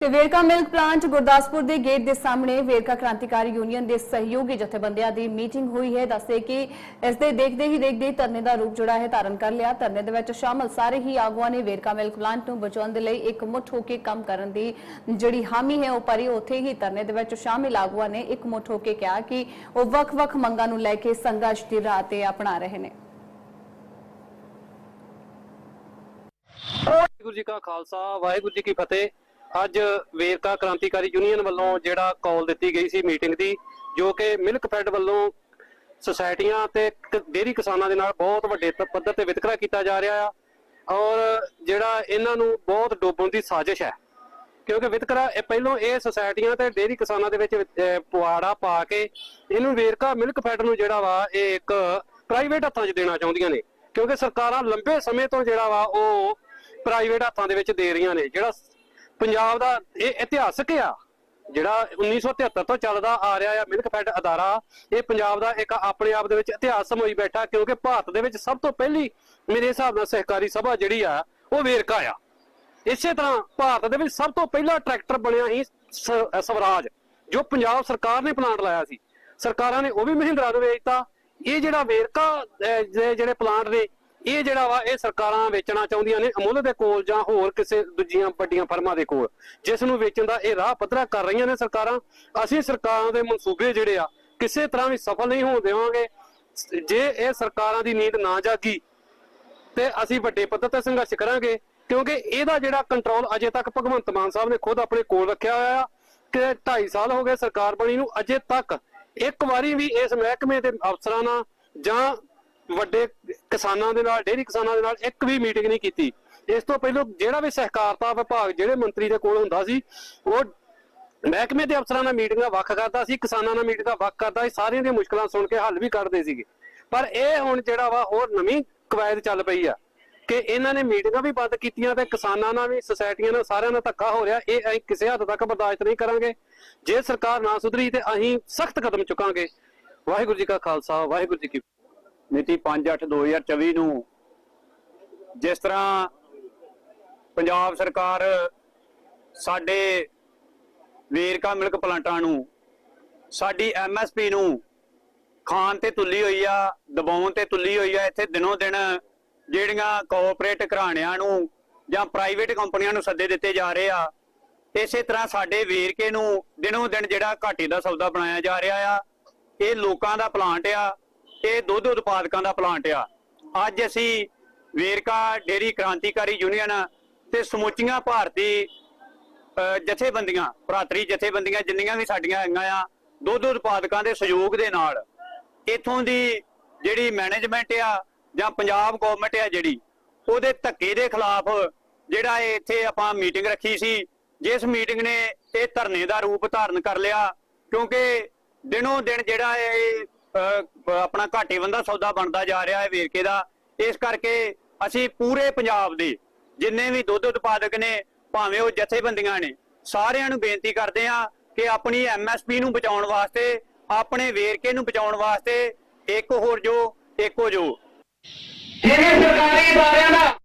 ਤੇ Verka milk plant Gurdaspur ਦੇ gate ਦੇ ਸਾਹਮਣੇ ਵੇਰਕਾ ਕ੍ਰਾਂਤੀਕਾਰੀ ਯੂਨੀਅਨ ਦੇ ਸਹਿਯੋਗੀ ਜਥੇਬੰਦੀਆਂ ਦੀ ਮੀਟਿੰਗ ਹੋਈ ਹੈ। ਦੱਸਦੇ ਕਿ ਇਸ ਦੇ ਦੇਖਦੇ ਹੀ ਦੇਖਦੇ ਧਰਨੇ ਦਾ ਰੂਪ ਜਿਹੜਾ ਹੈ, ਧਾਰਨ ਕਰ ਲਿਆ। ਧਰਨੇ ਦੇ ਵਿੱਚ ਸ਼ਾਮਲ ਸਾਰੇ ਹੀ ਆਗੂਆਂ ਨੇ ਵੇਰਕਾ ਮਿਲਕ ਪਲਾਂਟ ਨੂੰ ਬਚਾਉਣ ਦੇ ਲਈ ਇੱਕ ਮੁੱਠ ਹੋ ਕੇ ਕੰਮ ਕਰਨ ਦੀ ਜਿਹੜੀ ਹਾਮੀ ਹੈ ਉਹ ਭਰੀ। ਉੱਥੇ ਹੀ ਧਰਨੇ ਦੇ ਵਿੱਚ ਸ਼ਾਮਿਲ ਆਗੂਆਂ ਨੇ ਇੱਕ ਮੁੱਠ ਹੋ ਕੇ ਕਿਹਾ ਕਿ ਉਹ ਵੱਖ-ਵੱਖ ਮੰਗਾਂ ਨੂੰ ਲੈ ਕੇ ਸੰਘਰਸ਼ ਦੀ ਰਾਹ ਤੇ ਅਪਣਾ ਰਹੇ ਨੇ। ਵਾਹਿਗੁਰੂ ਜੀ ਕਾ ਖਾਲਸਾ, ਵਾਹਿਗੁਰੂ ਜੀ ਕੀ ਫਤਿਹ। ਅੱਜ ਵੇਰਕਾ ਕ੍ਰਾਂਤੀਕਾਰੀ ਯੂਨੀਅਨ ਵੱਲੋਂ ਜਿਹੜਾ ਕਾਲ ਦਿੱਤੀ ਗਈ ਸੀ ਮੀਟਿੰਗ ਦੀ, ਜੋ ਕਿ ਮਿਲਕ ਫੈਡ ਵੱਲੋਂ ਸੁਸਾਇਟੀਆਂ ਤੇ ਕ- ਕਿਸਾਨਾਂ ਦੇ ਨਾਲ ਬਹੁਤ ਵੱਡੇ ਪੱਧਰ ਤੇ ਵਿਤਕਰਾ ਕੀਤਾ ਜਾ ਰਿਹਾ ਆ ਔਰ ਜਿਹੜਾ ਇਹਨਾਂ ਨੂੰ ਬਹੁਤ ਡੋਬਣ ਦੀ ਸਾਜ਼ਿਸ਼ ਹੈ। ਕਿਉਂਕਿ ਵਿਤਕਰਾ, ਇਹ ਪਹਿਲੋਂ ਇਹ ਸੁਸਾਇਟੀਆਂ ਤੇ ਡੇਅਰੀ ਕਿਸਾਨਾਂ ਦੇ ਵਿੱਚ ਪੁਆੜਾ ਪਾ ਕੇ ਇਹਨੂੰ ਵੇਰਕਾ ਮਿਲਕ ਫੈਡ ਨੂੰ ਜਿਹੜਾ ਵਾ, ਇਹ ਇੱਕ ਪ੍ਰਾਈਵੇਟ ਹੱਥਾਂ 'ਚ ਦੇਣਾ ਚਾਹੁੰਦੀਆਂ ਨੇ। ਕਿਉਂਕਿ ਸਰਕਾਰਾਂ ਲੰਬੇ ਸਮੇਂ ਤੋਂ ਜਿਹੜਾ ਵਾ, ਉਹ ਪ੍ਰਾਈਵੇਟ ਹੱਥਾਂ ਦੇ ਵਿੱਚ ਦੇ ਰਹੀਆਂ ਨੇ। ਜਿਹੜਾ ਪੰਜਾਬ ਦਾ ਇਹ ਇਤਿਹਾਸਕ ਆ। ਜਿਹੜਾ 1973 ਤੋਂ ਚੱਲਦਾ ਆ ਰਿਹਾ ਆ ਮਿਲਕ ਫੈਡ ਅਦਾਰਾ, ਇਹ ਪੰਜਾਬ ਦਾ ਇੱਕ ਆਪਣੇ ਆਪ ਦੇ ਵਿੱਚ ਇਤਿਹਾਸ ਸਮੋਈ ਬੈਠਾ, ਕਿਉਂਕਿ ਭਾਰਤ ਦੇ ਵਿੱਚ ਸਭ ਤੋਂ ਪਹਿਲੀ ਮੇਰੇ ਹਿਸਾਬ ਨਾਲ ਸਹਿਕਾਰੀ ਸਭਾ ਜਿਹੜੀ ਆ, ਉਹ ਵੇਰਕਾ ਆ। ਇਸੇ ਤਰ੍ਹਾਂ ਭਾਰਤ ਦੇ ਵਿੱਚ ਸਭ ਤੋਂ ਪਹਿਲਾ ਟਰੈਕਟਰ ਬਣਿਆ ਸੀ ਸਵਰਾਜ, ਜੋ ਪੰਜਾਬ ਸਰਕਾਰ ਨੇ ਪਲਾਂਟ ਲਾਇਆ ਸੀ। ਸਰਕਾਰਾਂ ਨੇ ਉਹ ਵੀ ਮਹਿੰਦਰਾ ਨੂੰ ਵੇਚਤਾ। ਇਹ ਜਿਹੜਾ ਵੇਰਕਾ ਜਿਹੜੇ ਪਲਾਂਟ ਨੇ ਇਹ ਜਿਹੜਾ ਵਾ, ਇਹ ਸਰਕਾਰਾਂ ਵੇਚਣਾ ਚਾਹੁੰਦੀਆਂ ਨੇ ਅਮੁੱਲ ਦੇ ਕੋਲ ਜਾਂ ਹੋਰ ਕਿਸੇ ਦੂਜੀਆਂ ਵੱਡੀਆਂ ਫਰਮਾਂ ਦੇ ਕੋਲ। ਜਿਸ ਨੂੰ ਵੇਚਣ ਦਾ ਇਹ ਰਾਹ ਪੱਧਰਾ ਕਰ ਰਹੀਆਂ ਨੇ ਸਰਕਾਰਾਂ। ਅਸੀਂ ਸਰਕਾਰਾਂ ਦੇ ਮਨਸੂਬੇ ਜਿਹੜੇ ਆ, ਕਿਸੇ ਤਰ੍ਹਾਂ ਵੀ ਸਫਲ ਨਹੀਂ ਹੋਣ ਦੇਵਾਂਗੇ। ਜੇ ਇਹ ਸਰਕਾਰਾਂ ਦੀ ਨੀਂਦ ਨਾ ਜਾਗੀ, ਤੇ ਅਸੀਂ ਵੱਡੇ ਪੱਧਰ ਤੇ ਸੰਘਰਸ਼ ਕਰਾਂਗੇ। ਕਿਉਂਕਿ ਇਹਦਾ ਜਿਹੜਾ ਕੰਟਰੋਲ ਅਜੇ ਤੱਕ ਭਗਵੰਤ ਮਾਨ ਸਾਹਿਬ ਨੇ ਖੁਦ ਆਪਣੇ ਕੋਲ ਰੱਖਿਆ ਹੋਇਆ ਆ, ਕਿ 2.5 ਸਾਲ ਹੋ ਗਏ ਸਰਕਾਰ ਬਣੀ ਨੂੰ, ਅਜੇ ਤੱਕ ਇੱਕ ਵਾਰੀ ਵੀ ਇਸ ਮਹਿਕਮੇ ਦੇ ਅਫਸਰਾਂ ਨਾਲ ਜਾਂ ਵੱਡੇ ਕਿਸਾਨਾਂ ਦੇ ਨਾਲ ਡੇਰੀ ਕਿਸਾਨਾਂ ਦੇ ਨਾਲ ਇੱਕ ਵੀ ਮੀਟਿੰਗ ਨਹੀਂ ਕੀਤੀ। ਇਸ ਤੋਂ ਪਹਿਲਾਂ ਜਿਹੜਾ ਵੀ ਸਹਿਕਾਰਤਾ ਵਿਭਾਗ ਜਿਹੜੇ ਮੰਤਰੀ ਦੇ ਕੋਲ ਹੁੰਦਾ ਸੀ, ਉਹ ਮਹਿਕਮੇ ਦੇ ਅਫਸਰਾਂ ਨਾਲ ਮੀਟਿੰਗਾਂ ਵੱਖ ਕਰਦਾ ਸੀ, ਕਿਸਾਨਾਂ ਨਾਲ ਮੀਟਿੰਗਾਂ ਵੱਖ ਕਰਦਾ ਸੀ, ਸਾਰਿਆਂ ਦੀਆਂ ਮੁਸ਼ਕਲਾਂ ਸੁਣ ਕੇ ਹੱਲ ਵੀ ਕੱਢਦੇ ਸੀਗੇ। ਪਰ ਇਹ ਹੁਣ ਜਿਹੜਾ ਵਾ ਹੋਰ ਨਵੀਂ ਕਵਾਇਦ ਚੱਲ ਪਈ ਆ ਕਿ ਇਹਨਾਂ ਨੇ ਮੀਟਿੰਗਾਂ ਵੀ ਬੰਦ ਕੀਤੀਆਂ ਤੇ ਕਿਸਾਨਾਂ ਨਾਲ ਵੀ ਸੁਸਾਇਟੀਆਂ ਨਾਲ ਸਾਰਿਆਂ ਨਾਲ ਧੱਕਾ ਹੋ ਰਿਹਾ, ਇਹ ਅਸੀਂ ਕਿਸੇ ਹੱਦ ਤੱਕ ਬਰਦਾਸ਼ਤ ਨਹੀਂ ਕਰਾਂਗੇ। ਜੇ ਸਰਕਾਰ ਨਾ ਸੁਧਰੀ ਤੇ ਅਸੀਂ ਸਖਤ ਕਦਮ ਚੁੱਕਾਂਗੇ। ਵਾਹਿਗੁਰੂ ਜੀ ਕਾ ਖਾਲਸਾ, ਵਾਹਿਗੁਰੂ ਜੀ ਕੀ ਮਿਤੀ 5/8/2024 ਨੂੰ ਜਿਸ ਤਰ੍ਹਾਂ ਪੰਜਾਬ ਸਰਕਾਰ ਸਾਡੇ ਵੇਰਕਾ ਮਿਲਕ ਪਲਾਂਟਾਂ ਨੂੰ, ਸਾਡੀ ਐਮਐਸਪੀ ਨੂੰ ਖਾਨ ਤੇ ਤੁੱਲੀ ਹੋਈ ਆ, ਦਬਾਉਣ ਤੇ ਤੁੱਲੀ ਹੋਈ ਆ, ਇੱਥੇ ਦਿਨੋਂ ਦਿਨ ਜਿਹੜੀਆਂ ਕੋਆਪਰੇਟ ਘਰਾਣਿਆਂ ਨੂੰ ਜਾਂ ਪ੍ਰਾਈਵੇਟ ਕੰਪਨੀਆਂ ਨੂੰ ਸੱਦੇ ਦਿੱਤੇ ਜਾ ਰਹੇ ਆ, ਇਸੇ ਤਰ੍ਹਾਂ ਸਾਡੇ ਵੇਰਕੇ ਨੂੰ ਦਿਨੋਂ ਦਿਨ ਜਿਹੜਾ ਘਾਟੇ ਦਾ ਸੌਦਾ ਬਣਾਇਆ ਜਾ ਰਿਹਾ ਆ, ਇਹ ਲੋਕਾਂ ਦਾ ਪਲਾਂਟ ਆ ਇਹ ਦੁੱਧ ਉਤਪਾਦਕਾਂ ਦਾ ਪਲਾਂਟ ਆ। ਅੱਜ ਅਸੀਂ ਵੇਰਕਾ ਡੇਰੀ ਕ੍ਰਾਂਤੀਕਾਰੀ ਯੂਨੀਅਨ ਤੇ ਸਮੁੱਚੀਆਂ ਭਾਰਤੀ ਜਥੇਬੰਦੀਆਂ, ਭਰਾਤਰੀ ਜਥੇਬੰਦੀਆਂ ਜਿੰਨੀਆਂ ਵੀ ਸਾਡੀਆਂ ਹੈਗੀਆਂ ਆ, ਦੁੱਧ ਉਤਪਾਦਕਾਂ ਦੇ ਸਹਿਯੋਗ ਦੇ ਨਾਲ ਇਥੋਂ ਦੀ ਜਿਹੜੀ ਮੈਨੇਜਮੈਂਟ ਆ ਜਾਂ ਪੰਜਾਬ ਗਵਰਨਮੈਂਟ ਆ ਜਿਹੜੀ, ਉਹਦੇ ਧੱਕੇ ਦੇ ਖਿਲਾਫ ਜਿਹੜਾ ਇਹ ਇੱਥੇ ਆਪਾਂ ਮੀਟਿੰਗ ਰੱਖੀ ਸੀ, ਜਿਸ ਮੀਟਿੰਗ ਨੇ ਇਹ ਧਰਨੇ ਦਾ ਰੂਪ ਧਾਰਨ ਕਰ ਲਿਆ, ਕਿਉਂਕਿ ਦਿਨੋਂ ਦਿਨ ਜਿਹੜਾ ਇਹ ਅਹ, ਆਪਣਾ ਘਾਟੇਬੰਦਾ ਸੌਦਾ ਬਣਦਾ ਜਾ ਰਿਹਾ ਹੈ ਵੇਰਕੇ ਦਾ। ਇਸ ਕਰਕੇ ਅਸੀਂ ਪੂਰੇ ਪੰਜਾਬ ਦੇ ਜਿੰਨੇ ਵੀ ਦੁੱਧ ਉਤਪਾਦਕ ਨੇ ਭਾਵੇਂ ਉਹ ਜਥੇਬੰਦੀਆਂ ਨੇ ਸਾਰਿਆਂ ਨੂੰ ਬੇਨਤੀ ਕਰਦੇ ਆ ਕਿ ਆਪਣੀ ਐਮਐਸਪੀ ਨੂੰ ਬਚਾਉਣ ਵਾਸਤੇ ਆਪਣੇ ਵੇਰਕੇ ਨੂੰ ਬਚਾਉਣ ਵਾਸਤੇ ਇੱਕ ਹੋਰ ਜੋ ਇੱਕੋ ਜੋ। ਜਿਹੜੇ ਸਰਕਾਰੀ ਅਦਾਰਿਆਂ ਦਾ